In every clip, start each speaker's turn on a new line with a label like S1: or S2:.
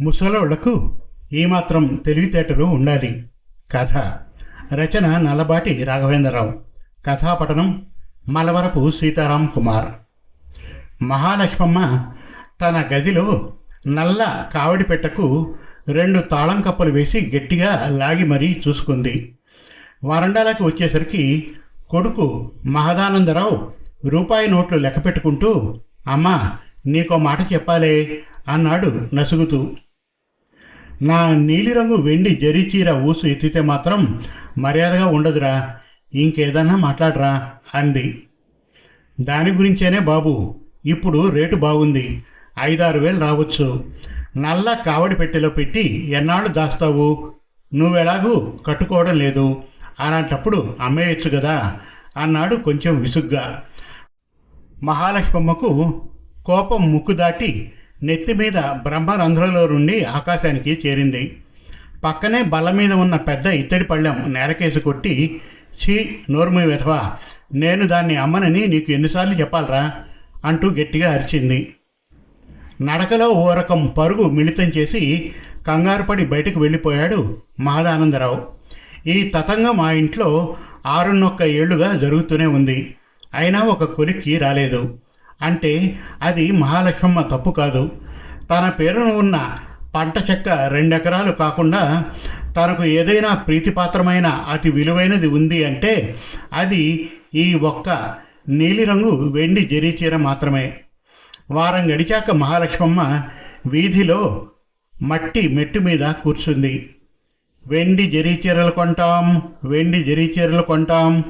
S1: ముసలోళ్ళకు ఏమాత్రం తెలివితేటలు ఉండాలి. కథ. రచన నల్లబాటి రాఘవేంద్రరావు. కథాపఠనం మలవరపు సీతారాం కుమార్. మహాలక్ష్మమ్మ తన గదిలో నల్ల కావడి పెట్టకు రెండు తాళం కప్పలు వేసి గట్టిగా లాగి మరీ చూసుకుంది. వరండాలకు వచ్చేసరికి కొడుకు మహదానందరావు రూపాయి నోట్లు లెక్క పెట్టుకుంటూ అమ్మా నీకో మాట చెప్పాలే అన్నాడు నసుగుతూ. నా నీలిరంగు వెండి జరీ చీర ఊసు ఎత్తితే మాత్రం మర్యాదగా ఉండదురా. ఇంకేదన్నా మాట్లాడరా అంది. దాని గురించేనే బాబు ఇప్పుడు రేటు బాగుంది. ఐదారు వేలు రావచ్చు. నల్ల కావడి పెట్టెలో పెట్టి ఎన్నాళ్ళు దాస్తావు? నువ్వెలాగూ కట్టుకోవడం లేదు. అలాంటప్పుడు అమ్మేయచ్చు కదా అన్నాడు కొంచెం విసుగ్గా. మహాలక్ష్మమ్మకు కోపం ముక్కు దాటి నెత్తి మీద బ్రహ్మరంధ్రంలో నుండి ఆకాశానికి చేరింది. పక్కనే బల్ల మీద ఉన్న పెద్ద ఇత్తడి పళ్ళెం నేలకేసి కొట్టి ఛీ నోర్మి వెధవా నేను దాన్ని అమ్మనని నీకు ఎన్నిసార్లు చెప్పాలరా? అంటూ గట్టిగా అరిచింది. నడకలో ఓ రకం పరుగు మిళితం చేసి కంగారుపడి బయటకు వెళ్ళిపోయాడు మహదానందరావు. ఈ తతంగం మా ఇంట్లో ఆరున్నొక్క ఏళ్ళుగా జరుగుతూనే ఉంది. అయినా ఒక కొలిక్కి రాలేదు. అంటే అది మహాలక్ష్మమ్మ తప్పు కాదు. తన పేరును ఉన్న పంట చెక్క రెండెకరాలు కాకుండా తనకు ఏదైనా ప్రీతిపాత్రమైన అతి విలువైనది ఉంది అంటే అది ఈ ఒక్క నీలిరంగు వెండి జరీ చీర మాత్రమే. వారం గడిచాక మహాలక్ష్మమ్మ వీధిలో మట్టి మెట్టు మీద కూర్చుంది. వెండి జరీ చీరలు కొంటాం వెండి జరీ చీరలు కొంటాం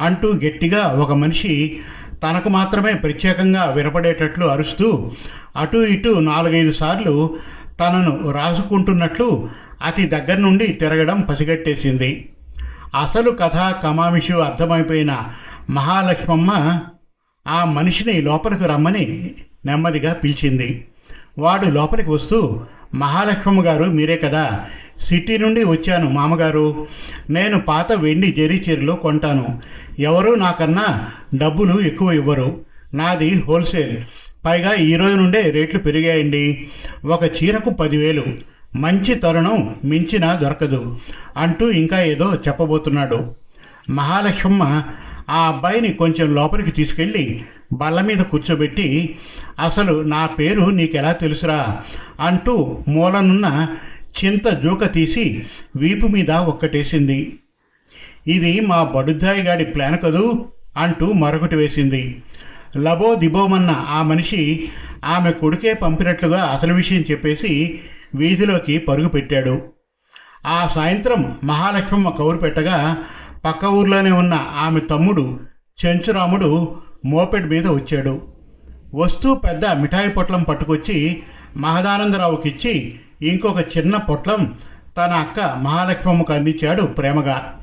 S1: అంటూ గట్టిగా ఒక మనిషి తనకు మాత్రమే ప్రత్యేకంగా వినపడేటట్లు అరుస్తూ అటు ఇటు నాలుగైదు సార్లు తనను రాసుకుంటున్నట్లు అతి దగ్గర నుండి తిరగడం పసిగట్టేసింది. అసలు కథ కమామిషు అర్థమైపోయిన మహాలక్ష్మమ్మ ఆ మనిషిని లోపలికి రమ్మని నెమ్మదిగా పిలిచింది. వాడు లోపలికి వస్తూ మహాలక్ష్మమ్మ గారు మీరే కదా? సిటీ నుండి వచ్చాను మామగారు. నేను పాత వెండి జరీ చీరలు కొంటాను. ఎవరు నాకన్నా డబ్బులు ఎక్కువ ఇవ్వరు. నాది హోల్సేల్. పైగా ఈ రోజు నుండే రేట్లు పెరిగాయండి. ఒక చీరకు పదివేలు. మంచి తరుణం మించిన దొరకదు అంటూ ఇంకా ఏదో చెప్పబోతున్నాడు. మహాలక్ష్మమ్మ ఆ అబ్బాయిని కొంచెం లోపలికి తీసుకెళ్ళి బల్ల మీద కూర్చోబెట్టి అసలు నా పేరు నీకెలా తెలుసురా? అంటూ మూలనున్న చింత జూక తీసి వీపు మీద ఒక్కటేసింది. ఇది మా బడుద్దాయి గాడి ప్లాన్ కదూ? అంటూ మరొకటి వేసింది. లబో దిబోమన్న ఆ మనిషి ఆమె కొడుకే పంపినట్లుగా అసలు విషయం చెప్పేసి వీధిలోకి పరుగు పెట్టాడు. ఆ సాయంత్రం మహాలక్ష్మమ్మ కౌరు పెట్టగా పక్క ఊర్లోనే ఉన్న ఆమె తమ్ముడు చెంచురాముడు మోపెడ్ మీద వచ్చాడు. వస్తూ పెద్ద మిఠాయి పొట్లం పట్టుకొచ్చి మహదానందరావుకిచ్చి ఇంకొక చిన్న పొట్లం తన అక్క మహాలక్ష్మమ్మకు అందించాడు ప్రేమగా.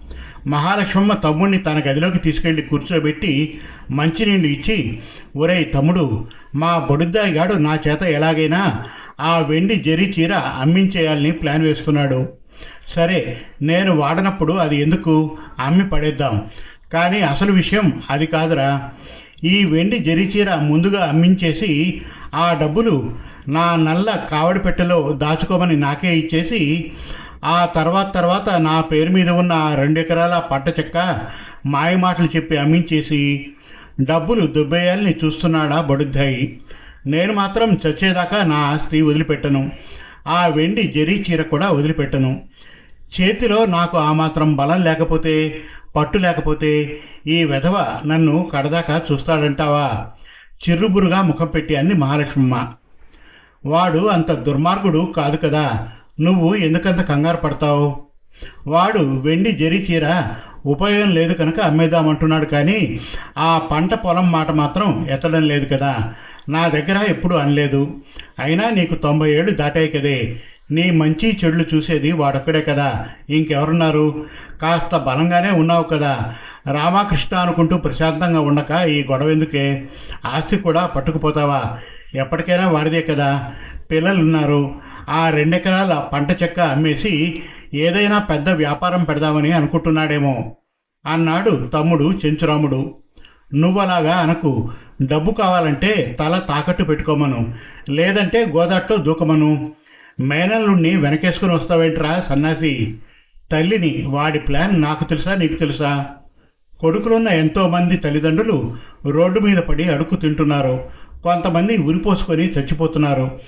S1: మహాలక్ష్మమ్మ తమ్ముడిని తన గదిలోకి తీసుకెళ్ళి కూర్చోబెట్టి మంచినీళ్ళు ఇచ్చి ఒరేయ్ తమ్ముడు మా బొడుద్దాయి గాడు నా చేత ఎలాగైనా ఆ వెండి జరి చీర అమ్మించేయాలని ప్లాన్ వేస్తున్నాడు. సరే నేను వాడనప్పుడు అది ఎందుకు? అమ్మి పడేద్దాం. కానీ అసలు విషయం అది కాదురా. ఈ వెండి జరి చీర ముందుగా అమ్మించేసి ఆ డబ్బులు నా నల్ల కావడి పెట్టెలో దాచుకోమని నాకే ఇచ్చేసి ఆ తర్వాత తర్వాత నా పేరు మీద ఉన్న రెండు ఎకరాల పట్ట చెక్క మాయ మాటలు చెప్పి అమ్మించేసి డబ్బులు దుబ్బేయాలని చూస్తున్నాడా బడుద్దాయి. నేను మాత్రం చచ్చేదాకా నా ఆస్తి వదిలిపెట్టను. ఆ వెండి జరీ చీర కూడా వదిలిపెట్టను. చేతిలో నాకు ఆ మాత్రం బలం లేకపోతే పట్టు లేకపోతే ఈ వెధవ నన్ను కడదాకా చూస్తాడంటావా? చిర్రుబురుగా ముఖం పెట్టి అంది మహాలక్ష్మమ్మ. వాడు అంత దుర్మార్గుడు కాదు కదా. నువ్వు ఎందుకంత కంగారు పడతావు? వాడు వెండి జరి చీర ఉపయోగం లేదు కనుక అమ్మేద్దామంటున్నాడు కానీ ఆ పంట పొలం మాట మాత్రం ఎత్తడం లేదు కదా. నా దగ్గర ఎప్పుడు అనలేదు. అయినా నీకు తొంభై ఏళ్ళు దాటాయి కదే. నీ మంచి చెడులు చూసేది వాడొక్కడే కదా. ఇంకెవరున్నారు? కాస్త బలంగానే ఉన్నావు కదా. రామకృష్ణ అనుకుంటూ ప్రశాంతంగా ఉండక ఈ గొడవ ఎందుకే? ఆస్తి కూడా పట్టుకుపోతావా? ఎప్పటికైనా వాడిదే కదా. పిల్లలున్నారు. ఆ రెండెకరాల పంట చెక్క అమ్మేసి ఏదైనా పెద్ద వ్యాపారం పెడదామని అనుకుంటున్నాడేమో. అన్నాడు తమ్ముడు చెంచురాముడు. నువ్వలాగా అనకు. డబ్బు కావాలంటే తల తాకట్టు పెట్టుకోమను. లేదంటే గోదాట్లో దూకమను. మేనల్లుణ్ణి వెనకేసుకుని వస్తావేంట్రా సన్నాసి? తల్లిని వాడి ప్లాన్ నాకు తెలుసా నీకు తెలుసా? కొడుకులున్న ఎంతోమంది తల్లిదండ్రులు రోడ్డు మీద పడి అడుక్కు తింటున్నారు. కొంతమంది ఉరిపోసుకొని చచ్చిపోతున్నారు.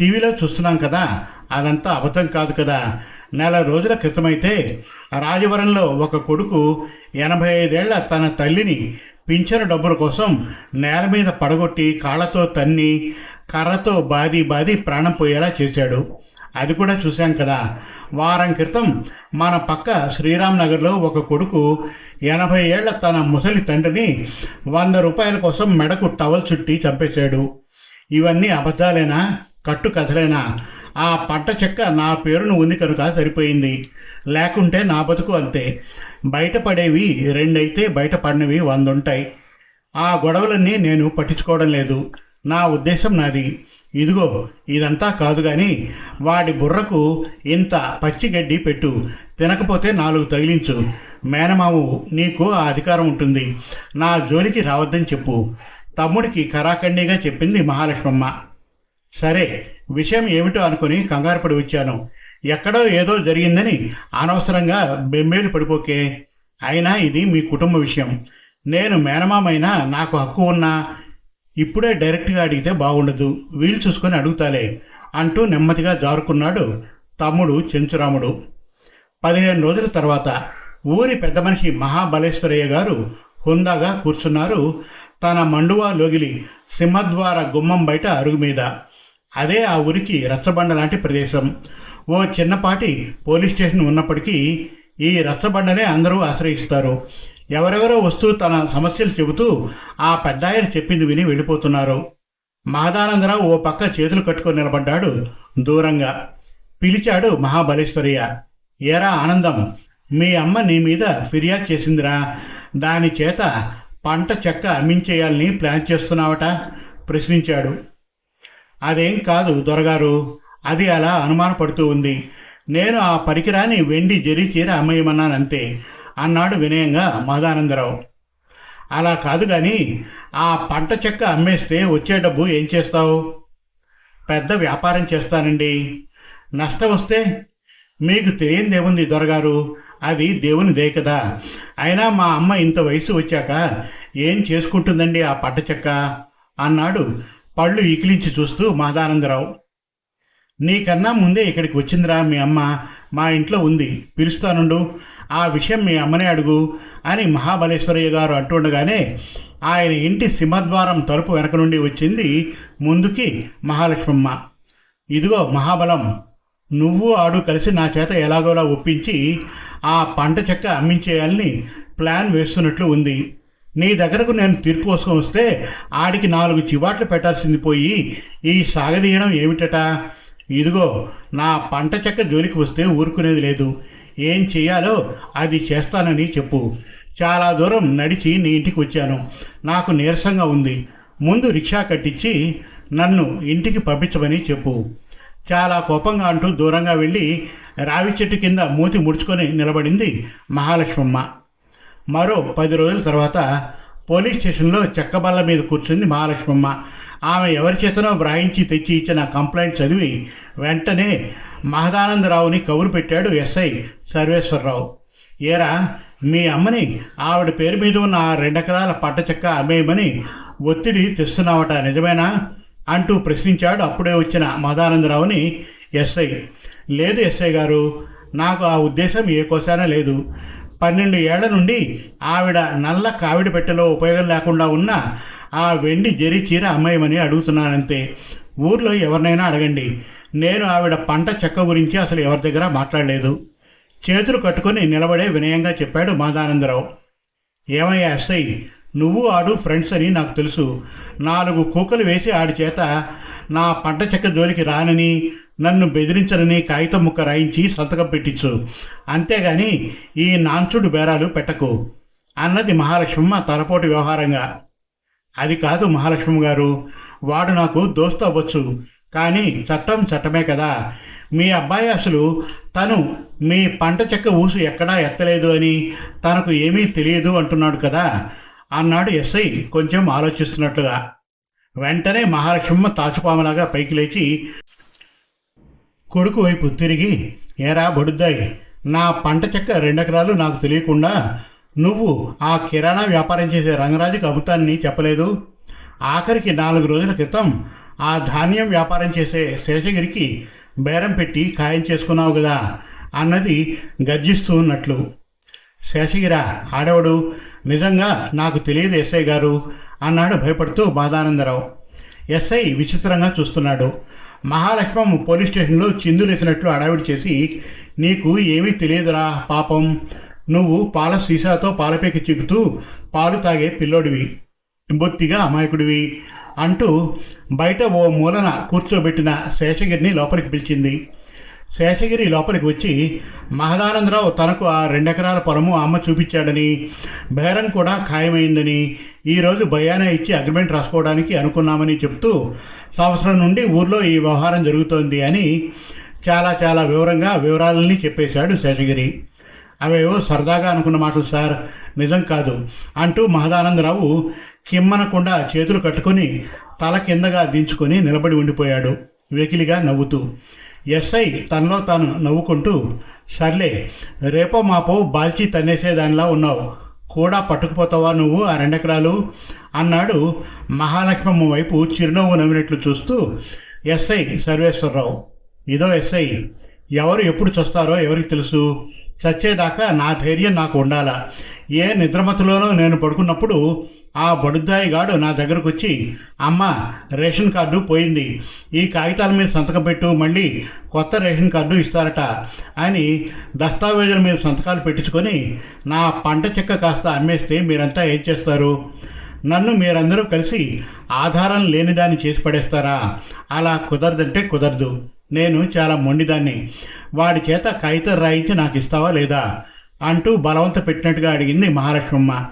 S1: టీవీలో చూస్తున్నాం కదా అదంతా అబద్ధం కాదు కదా. నెల రోజుల క్రితమైతే రాజవరంలో ఒక కొడుకు ఎనభై ఐదేళ్ళ తన తల్లిని పింఛను డబ్బుల కోసం నేల మీద పడగొట్టి కాళ్ళతో తన్ని కర్రతో బాది బాది ప్రాణం పోయేలా చేశాడు. అది కూడా చూశాం కదా. వారం క్రితం మన పక్క శ్రీరామ్ నగర్లో ఒక కొడుకు ఎనభై ఏళ్ళ తన ముసలి తండ్రిని వంద రూపాయల కోసం మెడకు టవల్ చుట్టి చంపేశాడు. ఇవన్నీ అబద్ధాలేనా? కట్టు కథలేనా? ఆ పంట చెక్క నా పేరును ఉంది కనుక సరిపోయింది. లేకుంటే నా బతుకు అంతే. బయటపడేవి రెండైతే బయటపడినవి వందుంటాయి. ఆ గొడవలన్నీ నేను పట్టించుకోవడం లేదు. నా ఉద్దేశం నాది. ఇదిగో ఇదంతా కాదు కానీ వాడి బుర్రకు ఇంత పచ్చిగడ్డి పెట్టు. తినకపోతే నాలుగు తగిలించు. మేనమావు నీకు ఆ అధికారం ఉంటుంది. నా జోలికి రావద్దని చెప్పు. తమ్ముడికి కరాఖండిగా చెప్పింది మహాలక్ష్మమ్మ. సరే విషయం ఏమిటో అనుకుని కంగారు పడి వచ్చాను. ఎక్కడో ఏదో జరిగిందని అనవసరంగా బెంబేలు పడిపోకే. అయినా ఇది మీ కుటుంబ విషయం. నేను మేనమామైనా నాకు హక్కు ఉన్నా ఇప్పుడే డైరెక్ట్గా అడిగితే బాగుండదు. వీలు చూసుకొని అడుగుతాలే అంటూ నెమ్మదిగా జారుకున్నాడు తమ్ముడు చెంచురాముడు. పదిహేను రోజుల తర్వాత ఊరి పెద్ద మనిషి మహాబలేశ్వరయ్య గారు హుందాగా కూర్చున్నారు. తన మండువా లోగిలి సింహద్వార గుమ్మం బయట అరుగు మీద. అదే ఆ ఊరికి రచ్చబండ లాంటి ప్రదేశం. ఓ చిన్నపాటి పోలీస్ స్టేషన్ ఉన్నప్పటికీ ఈ రచ్చబండనే అందరూ ఆశ్రయిస్తారు. ఎవరెవరో వస్తూ తన సమస్యలు చెబుతూ ఆ పెద్దాయన చెప్పింది విని వెళ్ళిపోతున్నారు. మహదానందరావు ఓ పక్క చేతులు కట్టుకొని నిలబడ్డాడు దూరంగా. పిలిచాడు మహాబలేశ్వరయ్య ఏరా ఆనందం మీ అమ్మ నీ మీద ఫిర్యాదు చేసిందిరా. దాని చేత పంట చెక్క అమ్మించేయాలని ప్లాన్ చేస్తున్నావట? ప్రశ్నించాడు. అదేం కాదు దొరగారు. అది అలా అనుమానపడుతూ ఉంది. నేను ఆ పరికరాన్ని వెండి జరి చీర అమ్మేయమన్నానంతే అన్నాడు వినయంగా మహదానందరావు అలా కాదు కానీ ఆ పంట చెక్క అమ్మేస్తే వచ్చే డబ్బు ఏం చేస్తావు? పెద్ద వ్యాపారం చేస్తానండి. నష్టం వస్తే మీకు తెలియనిదేముంది దొరగారు? అది దేవుని దే కదా. అయినా మా అమ్మ ఇంత వయసు వచ్చాక ఏం చేసుకుంటుందండి ఆ పట్టచెక్క చెక్క? అన్నాడు పళ్ళు ఇకిలించి చూస్తూ మాదానందరావు. నీకన్నా ముందే ఇక్కడికి వచ్చిందిరా మీ అమ్మ. మా ఇంట్లో ఉంది. పిలుస్తానుండు. ఆ విషయం మీ అమ్మనే అడుగు అని మహాబలేశ్వరయ్య గారు అంటుండగానే ఆయన ఇంటి సింహద్వారం తలుపు వెనక నుండి వచ్చింది ముందుకి మహాలక్ష్మమ్మ. ఇదిగో మహాబలం. నువ్వు ఆడు కలిసి నా చేత ఎలాగోలా ఒప్పించి ఆ పంట చెక్క అమ్మించేయాలని ప్లాన్ వేస్తున్నట్లు ఉంది. నీ దగ్గరకు నేను తీర్పు కోసుకొని వస్తే ఆడికి నాలుగు చివాట్లు పెట్టాల్సింది పోయి ఈ సాగదీయడం ఏమిటట? ఇదిగో నా పంట చెక్క జోలికి వస్తే ఊరుకునేది లేదు. ఏం చేయాలో అది చేస్తానని చెప్పు. చాలా దూరం నడిచి నీ ఇంటికి వచ్చాను. నాకు నీరసంగా ఉంది. ముందు రిక్షా కట్టించి నన్ను ఇంటికి పంపించమని చెప్పు. చాలా కోపంగా అంటూ దూరంగా వెళ్ళి రావి చెట్టు కింద మూతి ముడుచుకొని నిలబడింది మహాలక్ష్మమ్మ. మరో పది రోజుల తర్వాత పోలీస్ స్టేషన్లో చెక్కబల్ల మీద కూర్చుంది మహాలక్ష్మమ్మ. ఆమె ఎవరి చేతనో వ్రాయించి తెచ్చి ఇచ్చిన కంప్లైంట్ చదివి వెంటనే మహదానందరావుని కబురు పెట్టాడు ఎస్ఐ సర్వేశ్వరరావు. ఏరా మీ అమ్మని ఆవిడ పేరు మీద ఉన్న ఆ రెండెకరాల పట్ట చెక్క అమ్మేయమని ఒత్తిడి తెస్తున్నావట నిజమేనా? అంటూ ప్రశ్నించాడు అప్పుడే వచ్చిన మహదానందరావుని ఎస్ఐ. లేదు ఎస్ఐ గారు నాకు ఆ ఉద్దేశం ఏ కోసానా లేదు. పన్నెండు ఏళ్ళ నుండి ఆవిడ నల్ల కావిడి పెట్టెలో ఉపయోగం లేకుండా ఉన్న ఆ వెండి జరి చీర అమ్మేయమని అడుగుతున్నానంతే. ఊర్లో ఎవరినైనా అడగండి. నేను ఆవిడ పంట చెక్క గురించి అసలు ఎవరి దగ్గర మాట్లాడలేదు. చేతులు కట్టుకొని నిలబడే వినయంగా చెప్పాడు మాదానందరావు. ఏమయ్యా ఎస్ఐ నువ్వు ఆడు ఫ్రెండ్స్ అని నాకు తెలుసు. నాలుగు కూకలు వేసి ఆడి చేత నా పంట చెక్క జోలికి రానని నన్ను బెదిరించనని కాగితం ముక్క రాయించి సంతకం పెట్టించు. అంతేగాని ఈ నాన్సుడు బేరాలు పెట్టకు. అన్నది మహాలక్ష్మమ్మ తలపోటు వ్యవహారంగా. అది కాదు మహాలక్ష్మి గారు వాడు నాకు దోస్తు అవ్వచ్చు. కానీ చట్టం చట్టమే కదా. మీ అబ్బాయి అసలు తను మీ పంట చెక్క ఊసు ఎక్కడా ఎత్తలేదు అని తనకు ఏమీ తెలియదు అంటున్నాడు కదా. అన్నాడు ఎస్ఐ కొంచెం ఆలోచిస్తున్నట్లుగా. వెంటనే మహాలక్ష్మమ్మ తాచుపామలాగా పైకి లేచి కొడుకు వైపు తిరిగి ఏరా బడుద్దాయి నా పంట చెక్క రెండెకరాలు నాకు తెలియకుండా నువ్వు ఆ కిరాణా వ్యాపారం చేసే రంగరాజుకి అమ్ముతానని చెప్పలేదు. ఆఖరికి నాలుగు రోజుల క్రితం ఆ ధాన్యం వ్యాపారం చేసే శేషగిరికి బేరం పెట్టి ఖాయం చేసుకున్నావు కదా అన్నది గర్జిస్తూ ఉన్నట్లు శేషగిరా ఆడవడు? నిజంగా నాకు తెలియదు ఎస్ఐ గారు అన్నాడు భయపడుతూ బాధానందరావు ఎస్ఐ విచిత్రంగా చూస్తున్నాడు. మహాలక్ష్మం పోలీస్ స్టేషన్లో చిందులేసినట్లు అడావిడి చేసి నీకు ఏమీ తెలియదురా పాపం. నువ్వు పాల సీసాతో పాలపేకి చిక్కుతూ పాలు తాగే పిల్లోడివి. బొత్తిగా అమాయకుడివి అంటూ బయట ఓ మూలన కూర్చోబెట్టిన శేషగిరిని లోపలికి పిలిచింది. శేషగిరి లోపలికి వచ్చి మహదానందరావు తనకు ఆ రెండెకరాల పొలము అమ్మ చూపించాడని బేరం కూడా ఖాయమైందని ఈరోజు భయాన ఇచ్చి అగ్రిమెంట్ రాసుకోవడానికి అనుకున్నామని చెప్తూ సంవత్సరం నుండి ఊర్లో ఈ వ్యవహారం జరుగుతోంది అని చాలా చాలా వివరంగా వివరాలని చెప్పేశాడు శేషగిరి. అవేవో సరదాగా అనుకున్న మాటలు సార్. నిజం కాదు అంటూ మహదానందరావు కిమ్మనకుండా చేతులు కట్టుకొని తల కిందగా దించుకొని నిలబడి ఉండిపోయాడు వెకిలిగా నవ్వుతూ. ఎస్ఐ తనలో తాను నవ్వుకుంటూ సర్లే రేపో మాపో బాల్చి తన్నేసేదానిలా ఉన్నావు. కూడా పట్టుకుపోతావా నువ్వు ఆ రెండెకరాలు? అన్నాడు మహాలక్ష్మమ్మ వైపు చిరునవ్వు నవ్వినట్లు చూస్తూ ఎస్ఐ సర్వేశ్వరరావు ఇదో ఎస్ఐ ఎవరు ఎప్పుడు చస్తారో ఎవరికి తెలుసు? చచ్చేదాకా నా ధైర్యం నాకు ఉండాలా? ఏ నిద్రమతులోనో నేను పడుకున్నప్పుడు ఆ బడుద్దాయిగాడు నా దగ్గరకు వచ్చి అమ్మ రేషన్ కార్డు పోయింది. ఈ కాగితాల మీద సంతకం పెట్టు మళ్ళీ కొత్త రేషన్ కార్డు ఇస్తారట అని దస్తావేజుల మీద సంతకాలు పెట్టించుకొని నా పంట చెక్క కాస్త అమ్మేస్తే మీరంతా ఏం చేస్తారు? నన్ను మీరందరూ కలిసి ఆధారం లేనిదాన్ని చేసి పడేస్తారా? అలా కుదరదంటే కుదరదు. నేను చాలా మొండిదాన్ని. వాడి చేత కాగితం రాయించి నాకు ఇస్తావా లేదా? అంటూ బలవంత పెట్టినట్టుగా అడిగింది మహాలక్ష్మమ్మ.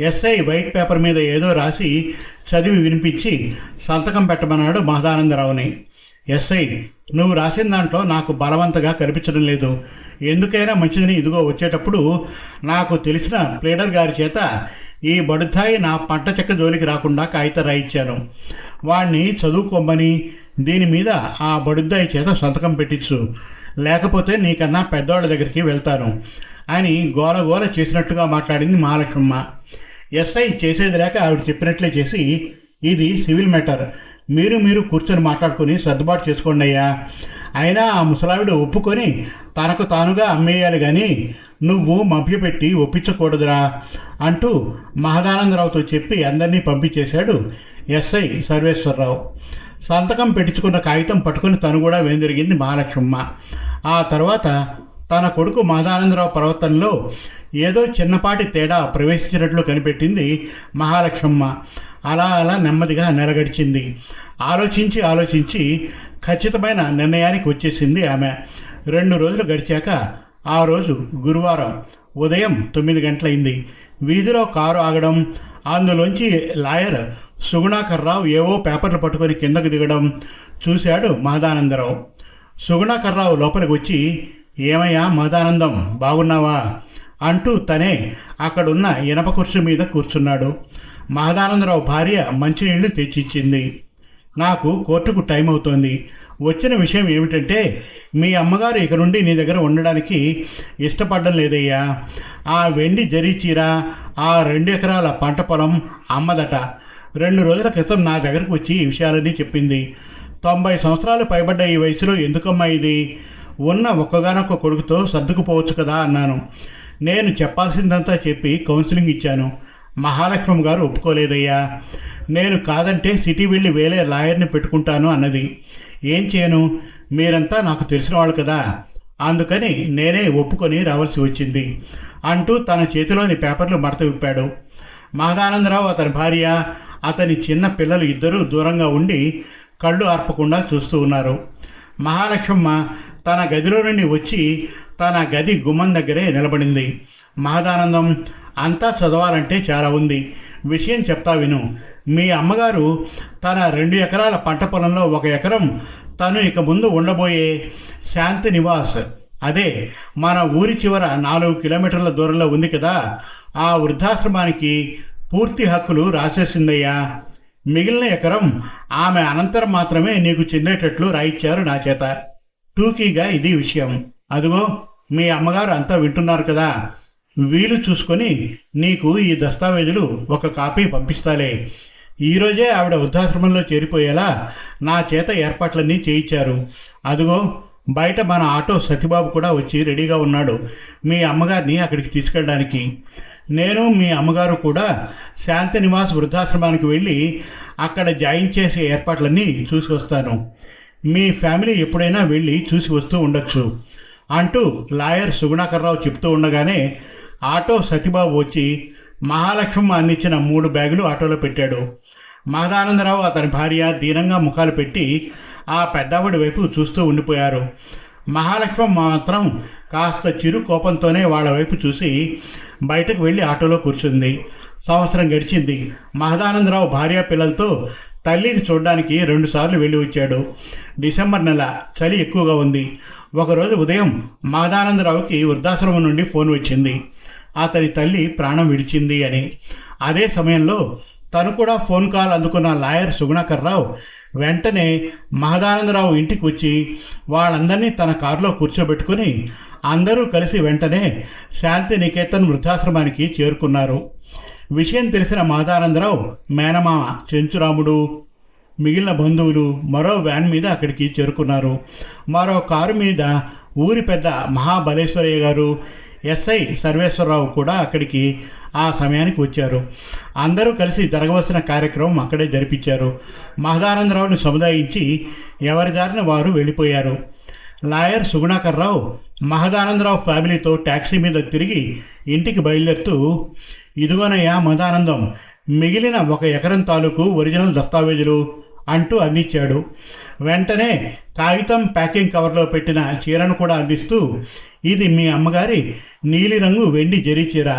S1: ఎస్ఐ వైట్ పేపర్ మీద ఏదో రాసి చదివి వినిపించి సంతకం పెట్టమన్నాడు మహదానందరావుని. ఎస్ఐ నువ్వు రాసిన దాంట్లో నాకు బలవంతగా కనిపించడం లేదు. ఎందుకైనా మంచిదని ఇదిగో వచ్చేటప్పుడు నాకు తెలిసిన ప్లేడర్ గారి చేత ఈ బడుతాయి నా పంట చెక్క జోలికి రాకుండా కాగిత రాయించాను. వాణ్ణి చదువుకోమని దీని మీద ఆ బడుద్దాయి చేత సంతకం పెట్టించు. లేకపోతే నీకన్నా పెద్దవాళ్ళ దగ్గరికి వెళ్తాను. అని గోల గోల చేసినట్టుగా మాట్లాడింది మహాలక్ష్మమ్మ ఎస్ఐ చేసేది లేక ఆవిడ చెప్పినట్లే చేసి ఇది సివిల్ మ్యాటర్. మీరు మీరు కూర్చొని మాట్లాడుకొని సర్దుబాటు చేసుకోండి అయ్యా. అయినా ఆ ముసలావిడ ఒప్పుకొని తనకు తానుగా అమ్మేయాలి కానీ నువ్వు మభ్యపెట్టి ఒప్పించకూడదురా అంటూ మహదానందరావుతో చెప్పి అందరినీ పంపించేశాడు ఎస్ఐ సర్వేశ్వరరావు. సంతకం పెట్టించుకున్న కాగితం పట్టుకుని తను కూడా వేందిరిగింది మహాలక్ష్మమ్మ. ఆ తర్వాత తన కొడుకు మహదానందరావు ప్రవర్తనలో ఏదో చిన్నపాటి తేడా ప్రవేశించినట్లు కనిపెట్టింది మహాలక్ష్మమ్మ. అలా అలా నెమ్మదిగా నిలగడిచింది. ఆలోచించి ఆలోచించి ఖచ్చితమైన నిర్ణయానికి వచ్చేసింది ఆమె. రెండు రోజులు గడిచాక ఆ రోజు గురువారం ఉదయం తొమ్మిది గంటలైంది. వీధిలో కారు ఆగడం అందులోంచి లాయర్ సుగుణాకర్రావు ఏవో పేపర్లు పట్టుకొని కిందకు దిగడం చూశాడు మహదానందరావు. సుగుణాకర్రావు లోపలికి వచ్చి ఏమయ్యా మహదానందం బాగున్నావా? అంటూ తనే అక్కడున్న ఇనప కుర్చీ మీద కూర్చున్నాడు. మహదానందరావు భార్య మంచినీళ్ళు తెచ్చిచ్చింది. నాకు కోర్టుకు టైం అవుతోంది వచ్చిన విషయం ఏమిటంటే మీ అమ్మగారు ఇక నుండి నీ దగ్గర ఉండడానికి ఇష్టపడడం లేదయ్యా. ఆ వెండి జరీ చీర ఆ రెండు ఎకరాల పంట పొలం అమ్మదట. రెండు రోజుల క్రితం నా దగ్గరకు వచ్చి ఈ విషయాలన్నీ చెప్పింది. తొంభై సంవత్సరాలు పైబడ్డ ఈ వయసులో ఎందుకమ్మా ఇది? ఉన్న ఒక్కగానొక్క కొడుకుతో సర్దుకుపోవచ్చు కదా అన్నాను. నేను చెప్పాల్సిందంతా చెప్పి కౌన్సిలింగ్ ఇచ్చాను. మహాలక్ష్మం గారు ఒప్పుకోలేదయ్యా. నేను కాదంటే సిటీ వెళ్ళి వేలే లాయర్ని పెట్టుకుంటాను అన్నది. ఏం చేయను? మీరంతా నాకు తెలిసిన వాళ్ళు కదా. అందుకని నేనే ఒప్పుకొని రావాల్సి వచ్చింది అంటూ తన చేతిలోని పేపర్లు మడత విప్పాడు. మహదానందరావు అతని భార్య అతని చిన్న పిల్లలు ఇద్దరూ దూరంగా ఉండి కళ్ళు ఆర్పకుండా చూస్తూ ఉన్నారు. మహాలక్ష్మమ్మ తన గదిలో నుండి వచ్చి తన గది గుమ్మం దగ్గరే నిలబడింది. మహదానందం అంతా చదవాలంటే చాలా ఉంది. విషయం చెప్తా విను. మీ అమ్మగారు తన రెండు ఎకరాల పంట పొలంలో ఒక ఎకరం తను ఇక ముందు ఉండబోయే శాంతి నివాస్. అదే మన ఊరి చివర నాలుగు కిలోమీటర్ల దూరంలో ఉంది కదా. ఆ వృద్ధాశ్రమానికి పూర్తి హక్కులు రాసేసిందయ్యా. మిగిలిన ఎకరం ఆమె అనంతరం మాత్రమే నీకు చెందేటట్లు రాయిచ్చారు నా చేత. టూకీగా ఇది విషయం. అదిగో మీ అమ్మగారు అంతా వింటున్నారు కదా. వీలు చూసుకొని నీకు ఈ దస్తావేజులు ఒక కాపీ పంపిస్తాలే. ఈరోజే ఆవిడ వృద్ధాశ్రమంలో చేరిపోయేలా నా చేత ఏర్పాట్లన్నీ చేయించారు. అదిగో బయట మన ఆటో సతిబాబు కూడా వచ్చి రెడీగా ఉన్నాడు. మీ అమ్మగారిని అక్కడికి తీసుకెళ్ళడానికి. నేను మీ అమ్మగారు కూడా శాంతి నివాస్ వృద్ధాశ్రమానికి వెళ్ళి అక్కడ జాయిన్ చేసే ఏర్పాట్లన్నీ చూసి వస్తాను మీ ఫ్యామిలీ ఎప్పుడైనా వెళ్ళి చూసి వస్తూ ఉండొచ్చు. అంటూ లాయర్ సుగుణాకర్రావు చెప్తూ ఉండగానే ఆటో సతిబాబు వచ్చి మహాలక్ష్మి అందించిన మూడు బ్యాగులు ఆటోలో పెట్టాడు. మహదానందరావు అతని భార్య దీనంగా ముఖాలు పెట్టి ఆ పెద్దవాడి వైపు చూస్తూ ఉండిపోయారు. మహాలక్ష్మి మాత్రం కాస్త చిరు కోపంతోనే వాళ్ళ వైపు చూసి బయటకు వెళ్ళి ఆటోలో కూర్చుంది. సంవత్సరం గడిచింది. మహదానందరావు భార్య పిల్లలతో తల్లిని చూడడానికి రెండుసార్లు వెళ్ళి వచ్చాడు. డిసెంబర్ నెల చలి ఎక్కువగా ఉంది. ఒకరోజు ఉదయం మహదానందరావుకి వృద్ధాశ్రమం నుండి ఫోన్ వచ్చింది. అతని తల్లి ప్రాణం విడిచింది అని. అదే సమయంలో తను కూడా ఫోన్ కాల్ అందుకున్న లాయర్ సుగుణాకర్రావు వెంటనే మహదానందరావు ఇంటికి వచ్చి వాళ్ళందరినీ తన కారులో కూర్చోబెట్టుకుని అందరూ కలిసి వెంటనే శాంతి నికేతన్ వృద్ధాశ్రమానికి చేరుకున్నారు. విషయం తెలిసిన మహదానందరావు మేనమామ చెంచురాముడు మిగిలిన బంధువులు మరో వ్యాన్ మీద అక్కడికి చేరుకున్నారు. మరో కారు మీద ఊరి పెద్ద మహాబలేశ్వరయ్య గారు ఎస్ఐ సర్వేశ్వరరావు కూడా అక్కడికి ఆ సమయానికి వచ్చారు. అందరూ కలిసి జరగవలసిన కార్యక్రమం అక్కడే జరిపించారు. మహదానందరావుని సముదాయించి ఎవరి దారిన వారు వెళ్ళిపోయారు. లాయర్ సుగుణాకర్రావు మహదానందరావు ఫ్యామిలీతో ట్యాక్సీ మీద తిరిగి ఇంటికి బయలుదేరుతూ ఇదిగోనయ్యా మహదానందం మిగిలిన ఒక ఎకరం తాలూకు ఒరిజినల్ దస్తావేజులు అంటూ అందించాడు. వెంటనే కాగితం ప్యాకింగ్ కవర్లో పెట్టిన చీరను కూడా అందిస్తూ ఇది మీ అమ్మగారి నీలిరంగు వెండి జరీ చీర.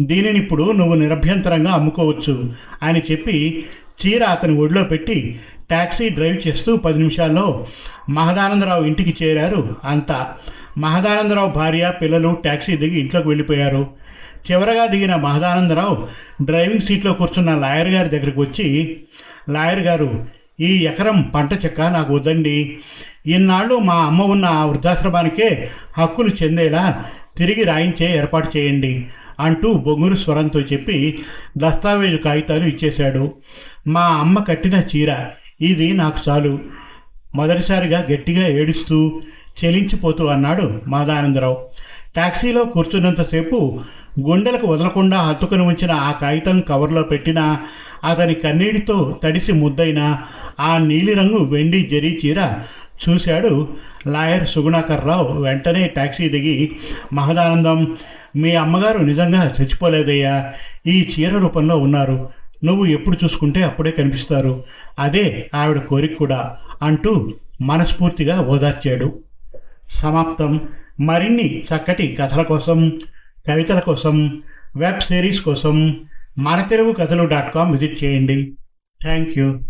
S1: దీనిని ఇప్పుడు నువ్వు నిరభ్యంతరంగా అమ్ముకోవచ్చు. అని చెప్పి చీర అతని ఒడిలో పెట్టి ట్యాక్సీ డ్రైవ్ చేస్తూ పది నిమిషాల్లో మహదానందరావు ఇంటికి చేరారు. అంతా మహదానందరావు భార్య పిల్లలు ట్యాక్సీ దిగి ఇంట్లోకి వెళ్ళిపోయారు. చివరగా దిగిన మహదానందరావు డ్రైవింగ్ సీట్లో కూర్చున్న లాయర్ గారి దగ్గరికి వచ్చి లాయర్ గారు ఈ ఎకరం పంట చెక్క నాకు వద్దండి. ఇన్నాళ్ళు మా అమ్మ ఉన్న ఆ వృద్ధాశ్రమానికే హక్కులు చెందేలా తిరిగి రాయించే ఏర్పాటు చేయండి. అంటూ బొంగురు స్వరంతో చెప్పి దస్తావేజు కాగితాలు ఇచ్చేశాడు. మా అమ్మ కట్టిన చీర ఇది నాకు చాలు. మొదటిసారిగా గట్టిగా ఏడుస్తూ చెలించిపోతూ అన్నాడు మాదానందరావు. టాక్సీలో కూర్చున్నంతసేపు గుండెలకు వదలకుండా హత్తుకుని ఉంచిన ఆ కాగితం కవర్లో పెట్టిన అతని కన్నీటితో తడిసి ముద్దైన ఆ నీలిరంగు వెండి జరీ చీర చూశాడు లాయర్ సుగుణాకర్రావు. వెంటనే టాక్సీ దిగి మహదానందం మీ అమ్మగారు నిజంగా చచ్చిపోలేదయ్యా. ఈ చీర రూపంలో ఉన్నారు. నువ్వు ఎప్పుడు చూసుకుంటే అప్పుడే కనిపిస్తారు. అదే ఆవిడ కోరిక కూడా అంటూ మనస్ఫూర్తిగా ఓదార్చాడు. సమాప్తం. మరిన్ని చక్కటి కథల కోసం కవితల కోసం వెబ్ సిరీస్ కోసం మన తెలుగు కథలు డాట్ కామ్ విజిట్ చేయండి. Thank you.